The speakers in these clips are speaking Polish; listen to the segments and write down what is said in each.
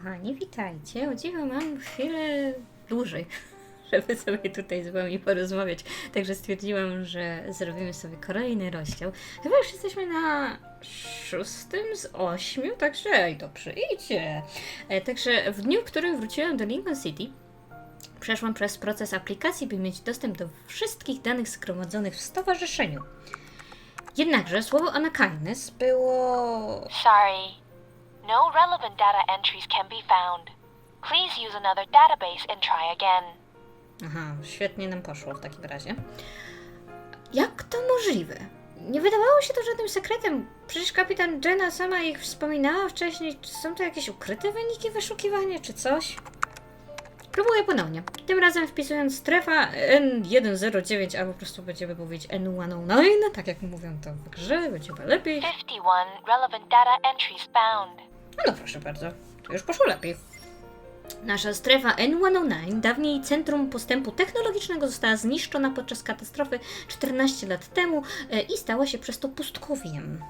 kochani, witajcie. O dziwo mam chwilę dłużej, żeby sobie tutaj z wami porozmawiać. Także stwierdziłam, że zrobimy sobie kolejny rozdział. Chyba już jesteśmy na szóstym z ośmiu, także ej, to przyjdzie. E, Także w dniu, w którym wróciłam do Lincoln City, przeszłam przez proces aplikacji, by mieć dostęp do wszystkich danych zgromadzonych w stowarzyszeniu. Jednakże słowo Anakines było Sorry. No relevant data entries can be found. Please use another database and try again. Aha, świetnie nam poszło w takim razie. Jak to możliwe? Nie wydawało się to żadnym sekretem. Przecież kapitan Jenna sama ich wspominała wcześniej. Czy są to jakieś ukryte wyniki wyszukiwania, czy coś? Próbuję ponownie. Tym razem wpisując strefa N109, a po prostu będziemy mówić N109, tak jak mówią to w grze, będzie chyba lepiej. 51 relevant data entries found. No proszę bardzo, to już poszło lepiej. Nasza strefa N109, dawniej Centrum Postępu Technologicznego, została zniszczona podczas katastrofy 14 lat temu e, i stała się przez to pustkowiem.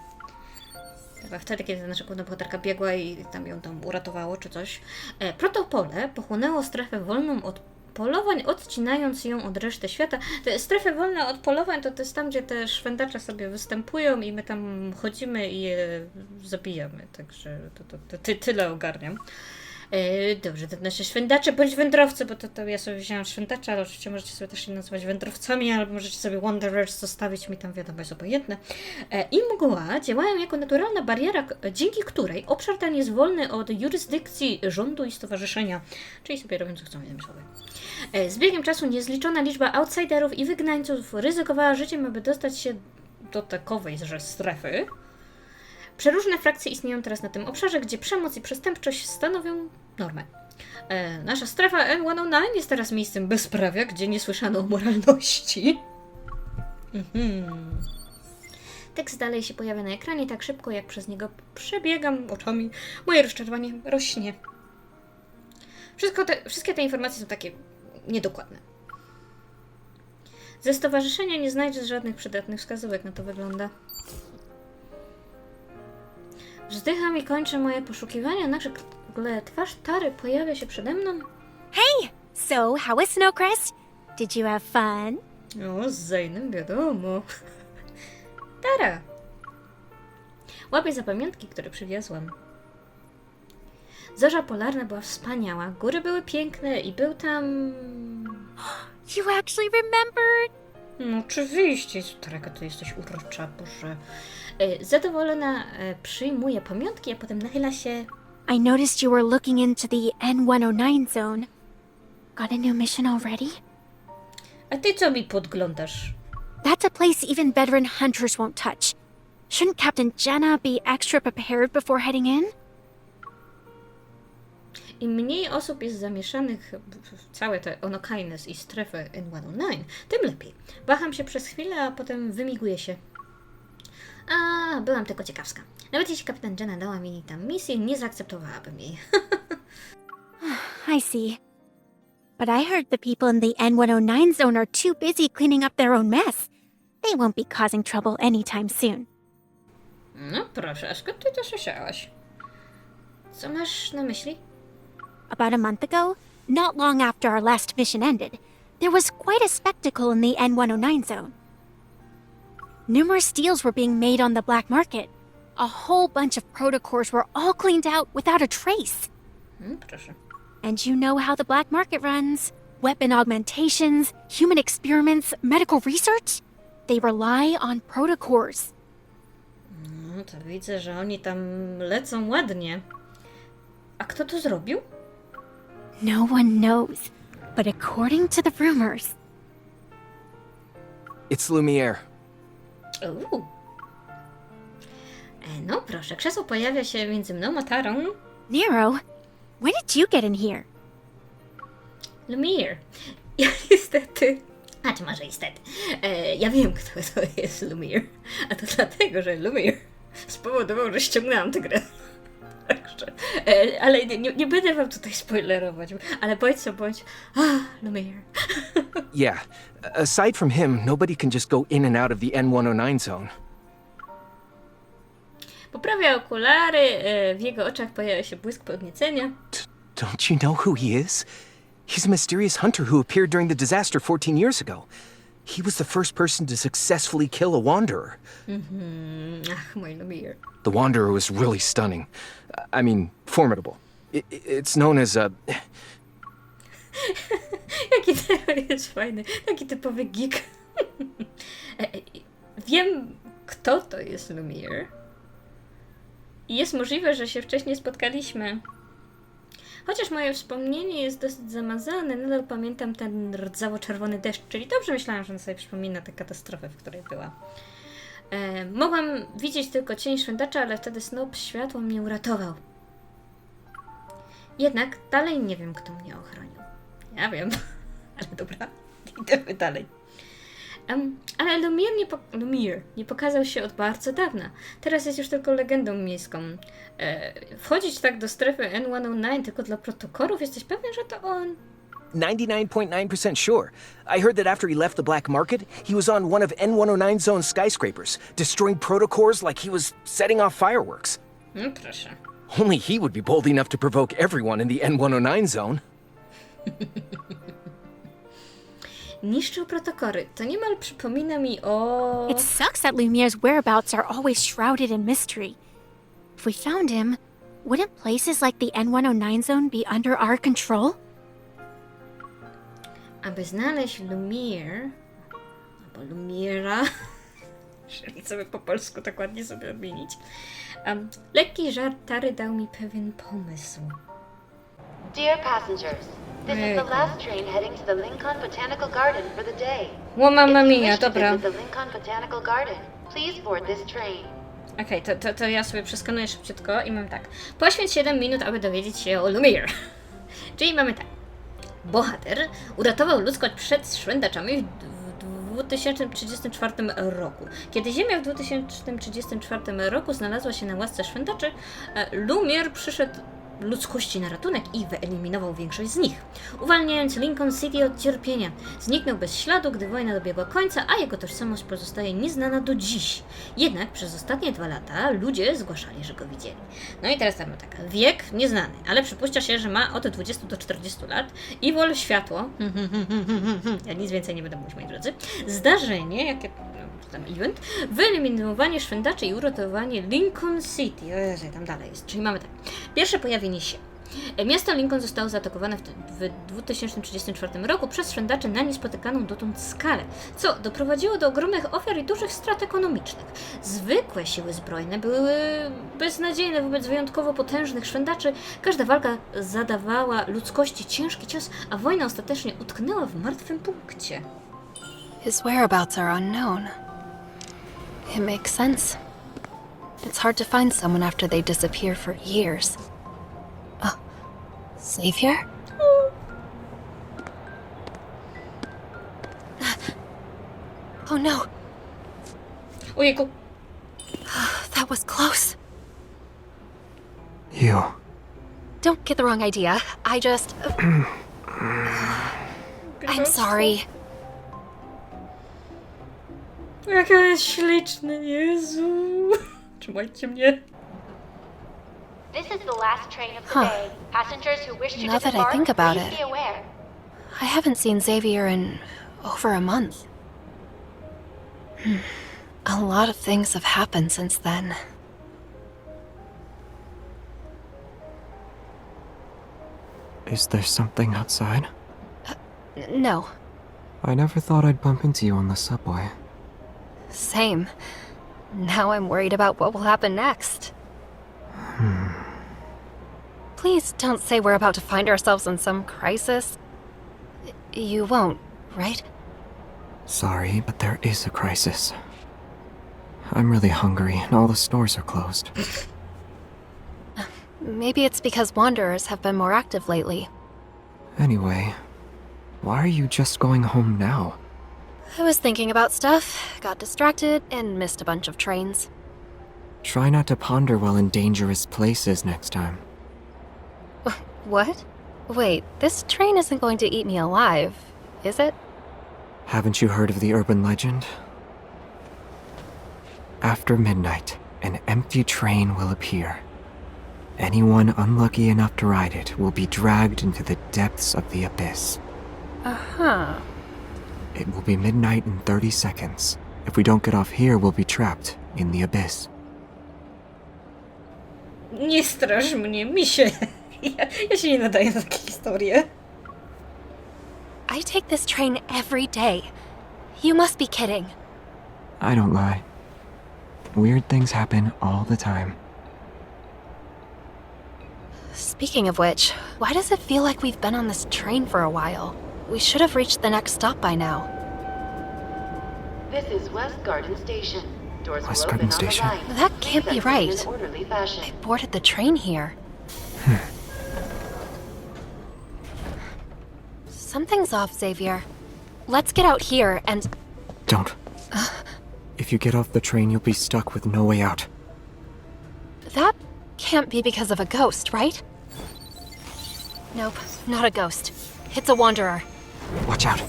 Chyba wtedy, kiedy nasza główna bohaterka biegła i tam ją tam uratowało, czy coś. E, Protopole pochłonęło strefę wolną od polowań, odcinając ją od reszty świata. Te strefy wolne od polowań to, to jest tam, gdzie te szwendacze sobie występują i my tam chodzimy i je zabijamy. Także to, to, to ty, tyle ogarniam. E, dobrze, to nasze szwendacze bądź wędrowcy, bo to, to ja sobie wzięłam szwendacza, ale oczywiście możecie sobie też się nazywać wędrowcami, albo możecie sobie Wanderers zostawić, mi tam wiadomo jest obojętne. E, I mgła działają jako naturalna bariera, dzięki której obszar ten jest wolny od jurysdykcji rządu i stowarzyszenia, czyli sobie robią co chcą, innymi słowy. E, Z biegiem czasu niezliczona liczba outsiderów i wygnańców ryzykowała życiem, aby dostać się do takowej strefy. Przeróżne frakcje istnieją teraz na tym obszarze, gdzie przemoc i przestępczość stanowią normę. E, nasza strefa N109 jest teraz miejscem bezprawia, gdzie nie słyszano o moralności. Mhm. Tekst dalej się pojawia na ekranie tak szybko, jak przez niego przebiegam oczami. Moje rozczarowanie rośnie. Te, wszystkie te informacje są takie niedokładne. Ze stowarzyszenia nie znajdziesz żadnych przydatnych wskazówek, na to wygląda. Wzdycham i kończę moje poszukiwania, nagle twarz Tary pojawia się przede mną. So, how was Snowcrest? Did you have fun? O, z Zejnem wiadomo. Tara! Łapię za pamiątki, które przywiozłam. Zorza polarna była wspaniała, góry były piękne i był tam... You actually remembered? No oczywiście, Taraka, to jesteś urocza, Boże. E, Zadowolona e, przyjmuje pamiątki, a potem nachyla się... I noticed you were looking into the N109 zone. Got a new mission already? A ty co mi podglądasz? That's a place even veteran hunters won't touch. Shouldn't Captain Jenna be extra prepared before heading in? Im mniej osób jest zamieszanych w całe te Onokines i strefę N109, tym lepiej. Waham się przez chwilę, a potem wymiguję się. A, byłam tylko ciekawska. Nawet jeśli kapitan Jenna dała mi tam misję, nie zaakceptowałabym jej. I see. But I heard the people in the N109 zone are too busy cleaning up their own mess. They won't be causing trouble anytime soon. No proszę, a skąd ty to słyszałaś? Co masz na myśli? About a month ago, not long after our last mission ended, there was quite a spectacle in the N109 zone. Numerous deals were being made on the black market. A whole bunch of protocors were all cleaned out without a trace. Hmm. And you know how the black market runs weapon augmentations, human experiments, medical research. They rely on protocors. No to widzę, że oni tam lecą ładnie. A kto to zrobił? No one knows. But according to the rumors, It's Lumiere. Uuu. E, no proszę, krzesło pojawia się między mną a Tarą. Nero, when did you get in here? Lumiere. Ja niestety. A czy może niestety. E, ja wiem, kto to jest Lumiere. A to dlatego, że Lumiere spowodował, że ściągnęłam tę grę. Także. E, ale nie, nie, nie będę wam tutaj spoilerować. Ale bądź co bądź. Ah, Lumiere. Yeah. Aside from him, nobody can just go in and out of the N109 zone. Poprawia okulary, w jego oczach pojawia się błysk podniecenia. Don't you know who he is? He's a mysterious hunter who appeared during the disaster 14 years ago. He was the first person to successfully kill a wanderer. Ach, mój Lumiere. The wanderer was really stunning. I mean, formidable. It's known as a. Jaki jest fajny, taki typowy geek. E, e, Wiem, kto to jest Lumiere. I jest możliwe, że się wcześniej spotkaliśmy. Chociaż moje wspomnienie jest dosyć zamazane, nadal pamiętam ten rdzawo-czerwony deszcz, czyli dobrze myślałam, że on sobie przypomina tę katastrofę, w której była. E, mogłam widzieć tylko cień szwendacza, ale wtedy snop światła mnie uratował. Jednak dalej nie wiem, kto mnie ochronił. Ja wiem, ale dobra, idziemy dalej. Em, ale Lumiere nie, po- Lumiere nie pokazał się od bardzo dawna. Teraz jest już tylko legendą miejską. E, wchodzić tak do strefy N109 tylko dla protokolów? Jesteś pewien, że to on? 99.9% sure. I heard that after he left the black market, he was on one of N109 zone's skyscrapers, destroying protocors like he was setting off fireworks. No proszę. Only he would be bold enough to provoke everyone in the N109 zone. Niszczył protokory. To niemal przypomina mi o... It sucks that Lumiere's whereabouts are always shrouded in mystery. If we found him, wouldn't places like the N109 zone be under our control? Aby znaleźć Lumiere, albo Lumiera, jeżeli sobie po polsku tak ładnie sobie odmienić, um, lekki żart Tary dał mi pewien pomysł. Dear passengers, this is the last train heading to the Lincoln Botanical Garden for the day. Ło mamma mia, dobra. Okej, to, to, to ja sobie przeskanuję szybciutko i mam tak. Poświęć 7 minut, aby dowiedzieć się o Lumiere. Czyli mamy tak. Bohater uratował ludzkość przed szwędaczami w, w 2034 roku. Kiedy Ziemia w 2034 roku znalazła się na łasce szwędaczy, e, Lumiere przyszedł ludzkości na ratunek i wyeliminował większość z nich, uwalniając Lincoln City od cierpienia. Zniknął bez śladu, gdy wojna dobiegła końca, a jego tożsamość pozostaje nieznana do dziś. Jednak przez ostatnie dwa lata ludzie zgłaszali, że go widzieli. No i teraz tam tak, wiek nieznany, ale przypuszcza się, że ma od 20 do 40 lat i wol światło. Ja nic więcej nie będę mówić, moi drodzy. Zdarzenie, jakie tam event, wyeliminowanie szwędaczy i uratowanie Lincoln City. Jezu, tam dalej jest. Czyli mamy tak. Pierwsze pojawienie się. Miasto Lincoln zostało zaatakowane w, w 2034 roku przez szwędaczy na niespotykaną dotąd skalę, co doprowadziło do ogromnych ofiar i dużych strat ekonomicznych. Zwykłe siły zbrojne były beznadziejne wobec wyjątkowo potężnych szwędaczy. Każda walka zadawała ludzkości ciężki cios, a wojna ostatecznie utknęła w martwym punkcie. His whereabouts are unknown. It makes sense. It's hard to find someone after they disappear for years. Oh, Xavier? Oh no, We go. that was close. You. Don't get the wrong idea. I just. I'm sorry. Jaka jest śliczna, Jezu. Trzymajcie mnie. This is the last train of the Huh. day. Passengers who wish to Now that I disembark, think about please it. be aware. I haven't seen Xavier in over a month. Hmm. A lot of things have happened since then. Is there something outside? N- no, I never thought I'd bump into you on the subway. Same. Now I'm worried about what will happen next. Hmm. Please don't say we're about to find ourselves in some crisis. You won't, right? Sorry, but there is a crisis. I'm really hungry, and all the stores are closed. Maybe it's because Wanderers have been more active lately. Anyway, why are you just going home now? I was thinking about stuff, got distracted, and missed a bunch of trains. Try not to ponder while in dangerous places next time. What? Wait, this train isn't going to eat me alive, is it? Haven't you heard of the urban legend? After midnight, an empty train will appear. Anyone unlucky enough to ride it will be dragged into the depths of the abyss. Uh-huh. It will be midnight in 30 seconds. If we don't get off here, we'll be trapped in the abyss. Nie straż mnie, misie. Ja, ja się nie nadaję na takie historie. I take this train every day. You must be kidding. I don't lie. Weird things happen all the time. Speaking of which, why does it feel like we've been on this train for a while? We should have reached the next stop by now. This is West Garden Station. Doors West will open Garden on Station. the right. That can't be right. an orderly fashion. I boarded the train here. Hmm. Something's off, Xavier. Let's get out here and. Don't. If you get off the train, you'll be stuck with no way out. That can't be because of a ghost, right? Nope, not a ghost. It's a wanderer. Watch out.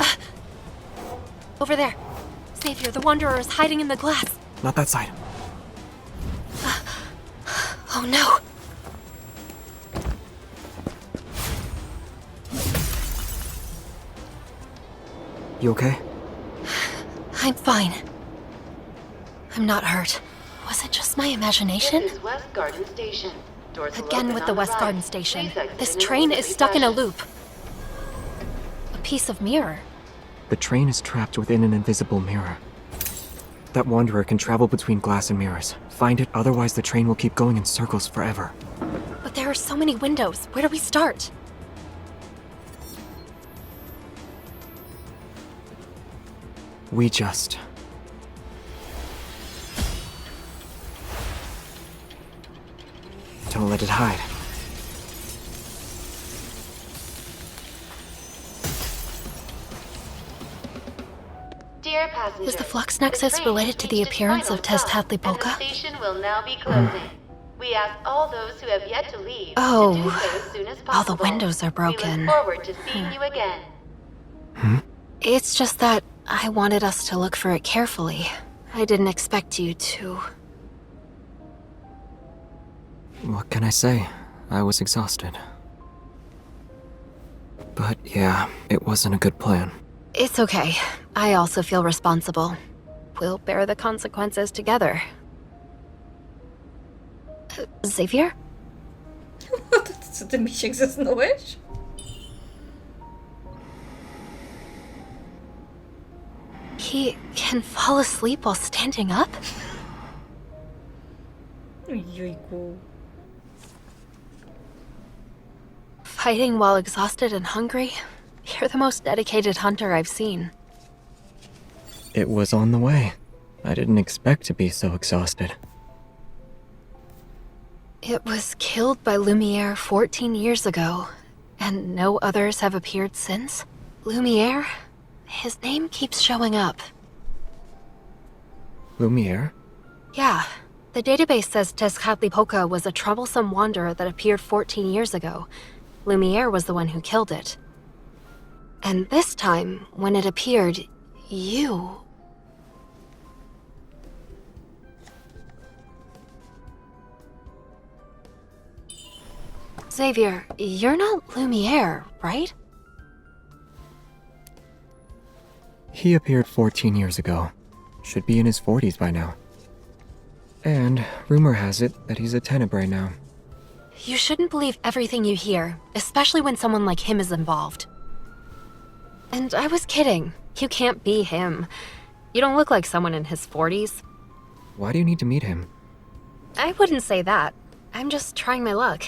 Uh, over there. Savior, the wanderer is hiding in the glass. Not that side. Uh, oh no! You okay? I'm fine. I'm not hurt. Was it just my imagination? This is West Garden Station. Doors Again with the the West right. Garden Station. Please This train is stuck in a loop. A piece of mirror. The train is trapped within an invisible mirror. That wanderer can travel between glass and mirrors. Find it, otherwise, the train will keep going in circles forever. But there are so many windows. Where do we start? We just. Don't let it hide. Dear passengers, Is the flux nexus train related to the appearance of Test stop, Hadley Polka? The station will now be closing. We ask all those who have yet to leave Oh, to do so as soon as all the windows are broken. We look forward to seeing you again. Hmm? It's just that I wanted us to look for it carefully. I didn't expect you to. What can I say? I was exhausted. But yeah, it wasn't a good plan. It's okay. I also feel responsible. We'll bear the consequences together. Uh, Xavier? Co ty misiek zasnąłeś? He can fall asleep while standing up? Jejku. Fighting while exhausted and hungry? You're the most dedicated hunter I've seen. It was on the way. I didn't expect to be so exhausted. It was killed by Lumiere 14 years ago, and no others have appeared since? Lumiere? His name keeps showing up. Lumiere? Yeah, the database says Tezcatlipoca was a troublesome wanderer that appeared 14 years ago. Lumiere was the one who killed it. And this time, when it appeared, you. Xavier, you're not Lumiere, right? He appeared 14 years ago. Should be in his 40s by now. And rumor has it that he's a Tenebrae now. You shouldn't believe everything you hear, especially when someone like him is involved. And I was kidding. You can't be him. You don't look like someone in his 40s. Why do you need to meet him? I wouldn't say that. I'm just trying my luck.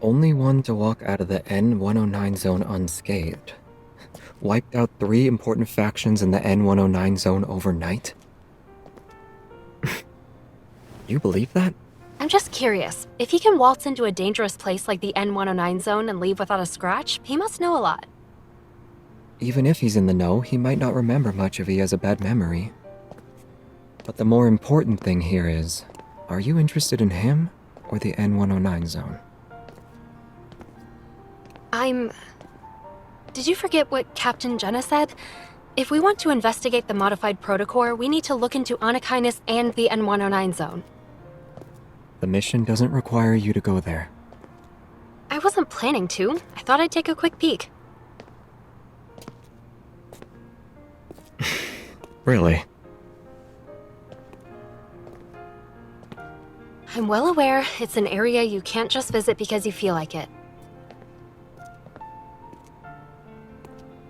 Only one to walk out of the N109 zone unscathed. Wiped out three important factions in the N109 zone overnight? you believe that? I'm just curious. If he can waltz into a dangerous place like the N109 zone and leave without a scratch, he must know a lot. Even if he's in the know, he might not remember much if he has a bad memory. But the more important thing here is are you interested in him or the N109 zone? I'm. Did you forget what Captain Jenna said? If we want to investigate the modified protocore, we need to look into Anakinus and the N109 zone. The mission doesn't require you to go there. I wasn't planning to. I thought I'd take a quick peek. Really? I'm well aware it's an area you can't just visit because you feel like it.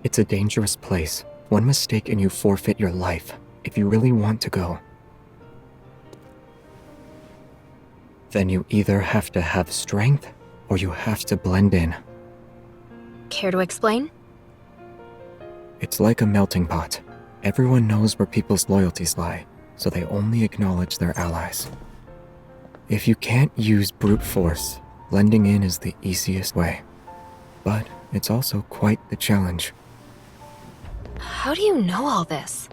It's a dangerous place. One mistake and you forfeit your life, if you really want to go. Then you either have to have strength, or you have to blend in. Care to explain? It's like a melting pot. Everyone knows where people's loyalties lie, so they only acknowledge their allies. If you can't use brute force, blending in is the easiest way. But it's also quite the challenge. How do you know all this?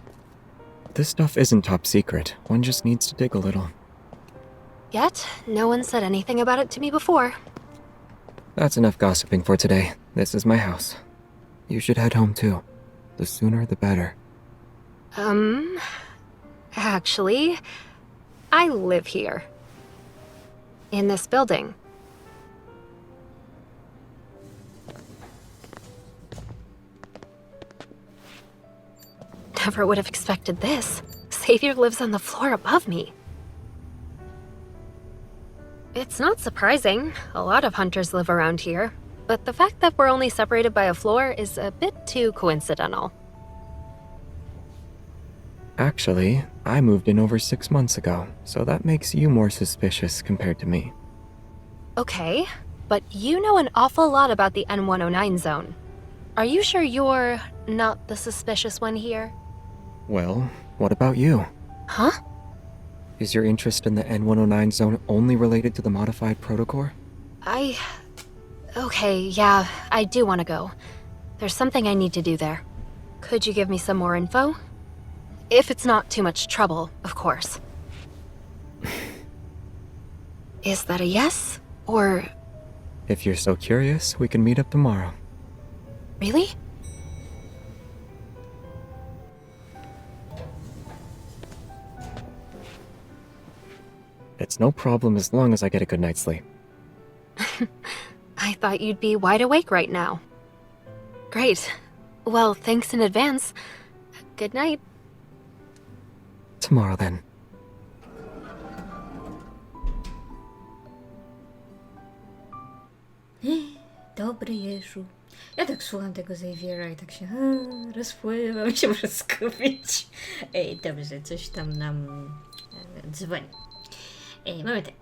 This stuff isn't top secret, one just needs to dig a little. Yet, no one said anything about it to me before. That's enough gossiping for today. This is my house. You should head home too. The sooner the better. Um. Actually, I live here. In this building. Never would have expected this. Savior lives on the floor above me. It's not surprising. A lot of hunters live around here. But the fact that we're only separated by a floor is a bit too coincidental. Actually, I moved in over six months ago, so that makes you more suspicious compared to me. Okay, but you know an awful lot about the N109 zone. Are you sure you're not the suspicious one here? Well, what about you? Huh? Is your interest in the N109 zone only related to the modified protocore? I. Okay, yeah, I do want to go. There's something I need to do there. Could you give me some more info? If it's not too much trouble, of course. Is that a yes? Or If you're so curious, we can meet up tomorrow. really? It's no problem as long as I get a good night's sleep. I thought you'd be wide awake right now. Great. Well, thanks in advance. Good night. Tomorrow then. Dobry Jeszu. Ja tak słucham tego Xaviera i tak się a, rozpływam, się muszę skupić. Ej, dobrze, coś tam nam dzwoni. Ej, mamy tak.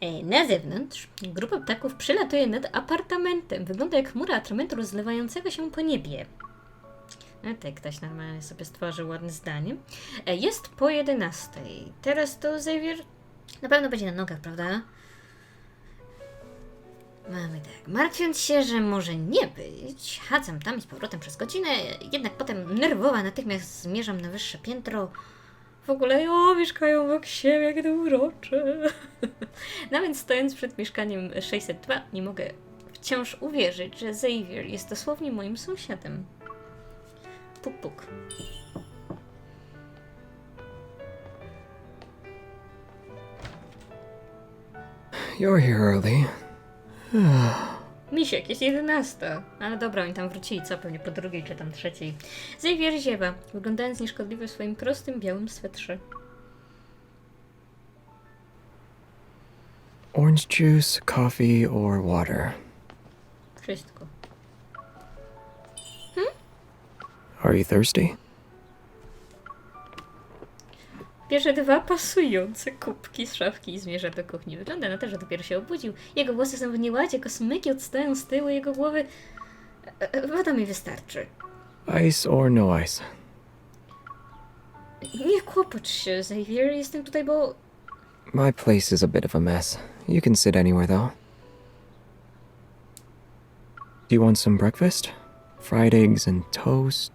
Ej, na zewnątrz grupa ptaków przelatuje nad apartamentem. Wygląda jak chmura atramentu rozlewającego się po niebie. No tak, ktoś normalnie sobie stworzył ładne zdanie. E, Jest po 11. Teraz to Xavier na pewno będzie na nogach, prawda? Mamy tak. Martwiąc się, że może nie być, chadzam tam z powrotem przez godzinę, jednak potem nerwowa natychmiast zmierzam na wyższe piętro. W ogóle, o, mieszkają obok siebie, jakie to urocze. no więc stojąc przed mieszkaniem 602, nie mogę wciąż uwierzyć, że Xavier jest dosłownie moim sąsiadem. Puk, puk. You're here early. Misiek, jest 11. Ale dobra, oni tam wrócili, co? Pewnie po drugiej czy tam trzeciej. Xavier ziewa, wyglądając nieszkodliwie w swoim prostym, białym swetrze. Orange juice, coffee, or water? Wszystko. Are you thirsty? Bierze dwa pasujące kubki z szafki i zmierza do kuchni. Wygląda na to, że dopiero się obudził. Jego włosy są w nieładzie, kosmyki odstają z tyłu jego głowy. E, e, Woda mi wystarczy. Ice or no ice? Nie kłopocz się, Xavier. Jestem tutaj, bo... My place is a bit of a mess. You can sit anywhere though. Do you want some breakfast? Fried eggs and toast?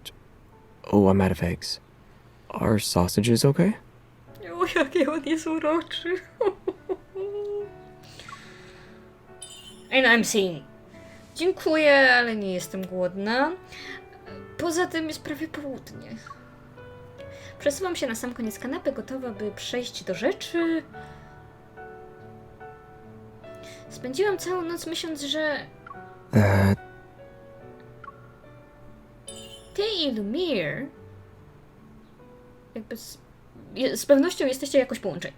Oh, I'm out of eggs. Are sausages okay? O, jaki on jest uroczy. And I'm seeing Dziękuję, ale nie jestem głodna. Poza tym jest prawie południe. Przesuwam się na sam koniec kanapy, gotowa, by przejść do rzeczy. Spędziłam całą noc myśląc, że That. ty i Lumiere jakby z, z pewnością jesteście jakoś połączeni.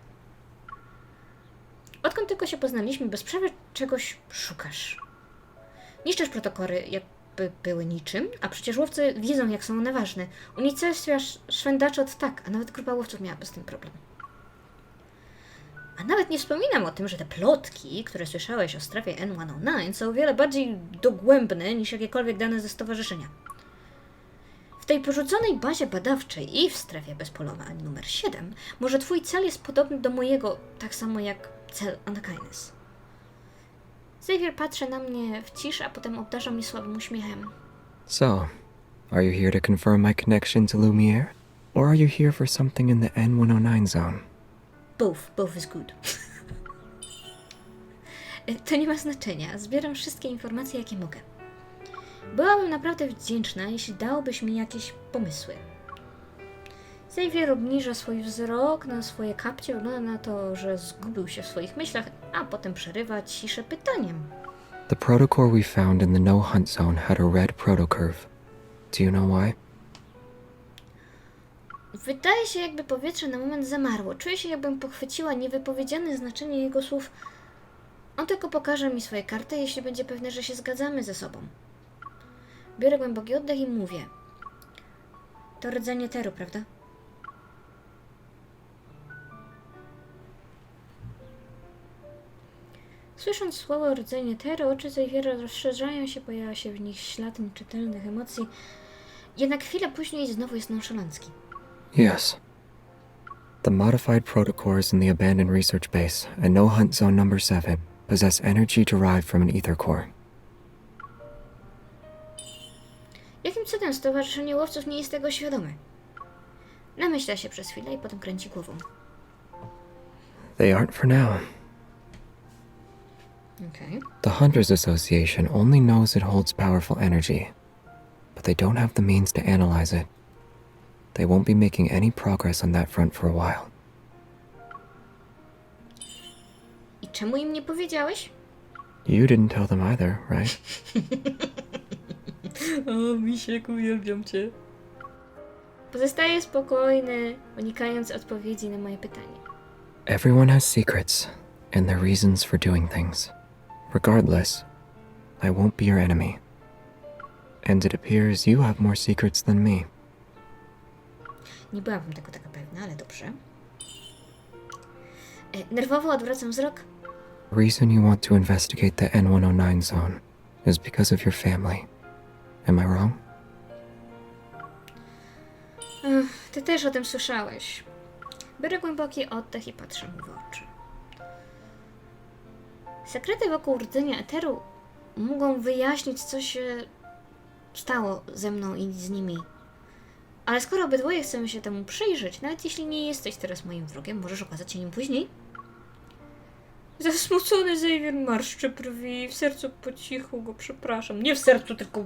Odkąd tylko się poznaliśmy, bez przerwy czegoś szukasz. Niszczysz protokoły, jakby były niczym, a przecież łowcy wiedzą, jak są one ważne. Unicestwiasz szwędaczy od tak, a nawet grupa łowców miałaby z tym problem. A nawet nie wspominam o tym, że te plotki, które słyszałeś o strefie N109 są o wiele bardziej dogłębne niż jakiekolwiek dane ze stowarzyszenia. W tej porzuconej bazie badawczej i w strefie bezpolowań numer 7 może twój cel jest podobny do mojego, tak samo jak cel Anakines. Xavier patrzy na mnie w ciszy, a potem obdarza mnie słabym uśmiechem. So, are you here to confirm my connection to Lumiere? Or are you here for something in the N109 zone? Both, both is good. to nie ma znaczenia. Zbieram wszystkie informacje, jakie mogę. Byłabym naprawdę wdzięczna, jeśli dałbyś mi jakieś pomysły. Xavier obniża swój wzrok na swoje kapcie, wygląda na to, że zgubił się w swoich myślach, a potem przerywa ciszę pytaniem. The protocore we found in the no hunt zone had a red protocurve. Do you know why? Wydaje się, jakby powietrze na moment zamarło. Czuję się, jakbym pochwyciła niewypowiedziane znaczenie jego słów. On tylko pokaże mi swoje karty, jeśli będzie pewny, że się zgadzamy ze sobą. Biorę głęboki oddech i mówię. To rdzenie teru, prawda? Słysząc słowo rdzenie teru, oczy Zejwiera rozszerzają się, pojawia się w nich ślad nieczytelnych emocji. Jednak chwilę później znowu jest nonszalancki. Yes. The modified protocores in the abandoned research base and no hunt zone number 7 possess energy derived from an ether core. Cudem Stowarzyszenie Łowców nie jest tego świadome? Namyśla się przez chwilę i potem kręci głową. They aren't for now. Okej. The Hunters Association only knows it holds powerful energy, but they don't have the means to analyze it. They won't be making any progress on that front for a while. I czemu im nie powiedziałeś? You didn't tell them either, right? O, misiek, uwielbiam cię. Pozostaje spokojny, unikając odpowiedzi na moje pytanie. Everyone has secrets and their reasons for doing things. Regardless, I won't be your enemy. And it appears you have more secrets than me. Nie byłabym tego taka pewna, ale dobrze. E, nerwowo odwracam wzrok. The reason you want to investigate the N109 zone is because of your family. Am I wrong? Ty też o tym słyszałeś. Biorę głęboki oddech i patrzę mu w oczy. Sekrety wokół rdzenia eteru mogą wyjaśnić, co się stało ze mną i z nimi. Ale skoro obydwoje chcemy się temu przyjrzeć, nawet jeśli nie jesteś teraz moim wrogiem, możesz okazać się nim później. Zasmucony Xavier marszczy brwi, w sercu po cichu go przepraszam. Nie w sercu, tylko...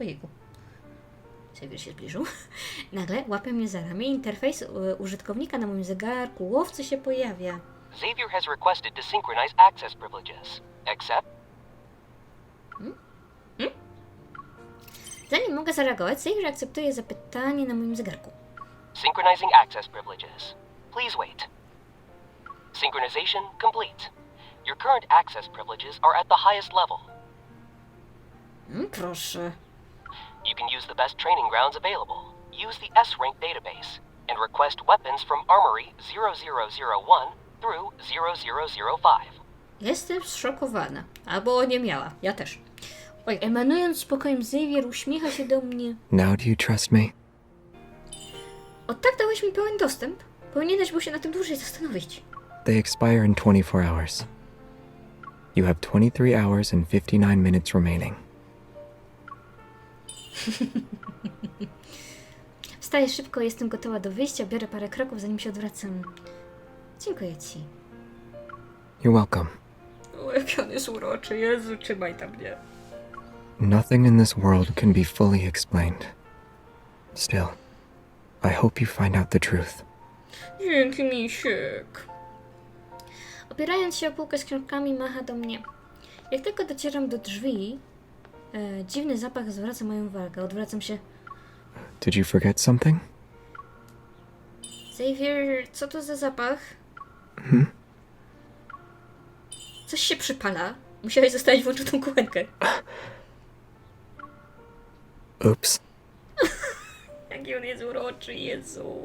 Ojejku. Xavier się zbliżył. Nagle łapie mnie za ramię. Interfejs e, użytkownika na moim zegarku łowcy się pojawia. Xavier has requested to synchronize access privileges. Accept? Zanim mogę zareagować, Xavier akceptuje zapytanie na moim zegarku. Synchronizing access privileges. Please wait. Synchronization complete. Your current access privileges are at the highest level. Mm, proszę. You can use the best training grounds available. Use the S rank database and request weapons from Armory 0001 through 0005. Jestem zszokowana. Albo nie miała. Ja też. Oj, emanując spokojem, Xavier uśmiecha się do mnie. Now do you trust me? O tak dałeś mi pełen dostęp? Powinieneś był się na tym dłużej zastanowić. They expire in 24 hours. You have 23 hours and 59 minutes remaining. Wstaję szybko, jestem gotowa do wyjścia, biorę parę kroków, zanim się odwracam. Dziękuję ci. You're welcome. O, jaki on jest uroczy, Jezu, trzymaj tam mnie. Nothing in this world can be fully explained. Still, I hope you find out the truth. Dzięki, misiek. Opierając się o półkę z książkami, macha do mnie. Jak tylko docieram do drzwi, e, dziwny zapach zwraca moją uwagę. Odwracam się. Did you forget something? Xavier, co to za zapach? Coś się przypala. Musiałeś zostawić włączoną kuchenkę. Oops. Jaki on jest uroczy, Jezu.